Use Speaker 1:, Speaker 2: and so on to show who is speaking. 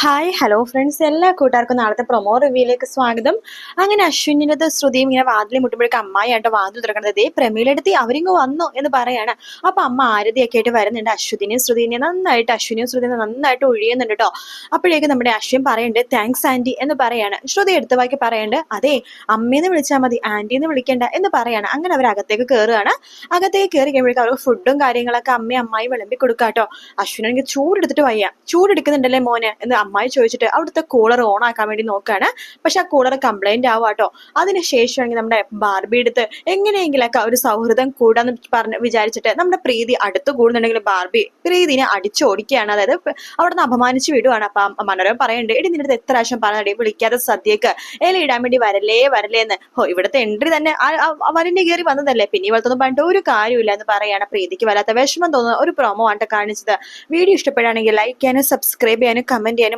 Speaker 1: Hi hello friends എല്ലാ കൂട്ടുകാർക്കും നാളത്തെ പ്രൊമോ റിവ്യൂയിലേക്ക് സ്വാഗതം. അങ്ങനെ അശ്വിനിന്റെ ശ്രുതിയും ഇങ്ങനെ വാതിൽ മുട്ടുമ്പോഴേക്ക് അമ്മായിയായിട്ട് വാതിൽ തുറക്കുന്നത് ദേ പ്രമീലെടുത്തി അവരിങ്ങ് വന്നു എന്ന് പറയാണ്. അപ്പൊ അമ്മ ആരതിയൊക്കെ ആയിട്ട് വരുന്നുണ്ട്. അശ്വതിനെയും ശ്രുതിനെയും നന്നായിട്ട് അശ്വിനിയും ശ്രുതിനെ നന്നായിട്ട് ഒഴിയുന്നുണ്ട് കേട്ടോ അപ്പോഴേക്ക് നമ്മുടെ അശ്വിൻ പറയുന്നുണ്ട് താങ്ക്സ് ആന്റി എന്ന് പറയാണ്. ശ്രുതി എടുത്ത വാക്കി പറയുന്നുണ്ട് അതെ അമ്മയെന്ന് വിളിച്ചാൽ മതി ആന്റിന്ന് വിളിക്കണ്ട എന്ന് പറയാണ്. അങ്ങനെ അവർ അകത്തേക്ക് കയറുകയാണ് അകത്തേക്ക് കയറി കഴിയുമ്പോഴേക്കും അവർക്ക് ഫുഡും കാര്യങ്ങളൊക്കെ അമ്മയും അമ്മായി വിളമ്പി കൊടുക്കാട്ടോ. അശ്വിനെനിക്ക് ചൂടെടുത്തിട്ട് വയ്യ. ചൂടെടുക്കുന്നുണ്ടല്ലേ മോനെ? എന്ന് അമ്മായി ചോദിച്ചിട്ട് അവിടുത്തെ കൂളർ ഓൺ ആക്കാൻ വേണ്ടി നോക്കുകയാണ് പക്ഷെ ആ കൂളർ കംപ്ലൈന്റ് ആവാട്ടോ. അതിനുശേഷമാണെങ്കിൽ നമ്മുടെ ബാർബി എടുത്ത് എങ്ങനെയെങ്കിലൊക്കെ ഒരു സൗഹൃദം കൂടാന്ന് പറഞ്ഞ് വിചാരിച്ചിട്ട് നമ്മുടെ പ്രീതി അടുത്ത് കൂടുന്നുണ്ടെങ്കിൽ ബാർബി പ്രീതിനെ അടിച്ചോടിക്കുകയാണ്. അതായത് അവിടെ നിന്ന് അപമാനിച്ച് വിടുവാണ്. അപ്പൊ മനോരമ പറയുന്നുണ്ട് എടി നിന്റെ എത്ര പ്രാവശ്യം പറഞ്ഞടി വിളിക്കാതെ സദ്യക്ക്. ഇല ഇടാൻ വേണ്ടി വരല്ലേ വരല്ലേ എന്ന്. ഹോ ഇവിടുത്തെ എൻട്രി തന്നെ വലിന്റെ കയറി വന്നതല്ലേ? പിന്നെ ഇവർത്തൊന്നും പറഞ്ഞിട്ട് ഒരു കാര്യമില്ല എന്ന് പറയാണ് പ്രീതിക്ക് വല്ലാത്ത വിഷമം തോന്നുന്ന ഒരു പ്രൊമോ ആണ് കാണിച്ചത്. വീഡിയോ ഇഷ്ടപ്പെടുകയാണെങ്കിൽ ലൈക്ക് ചെയ്യാനും സബ്സ്ക്രൈബ് ചെയ്യാനും കമന്റ് ചെയ്യാനും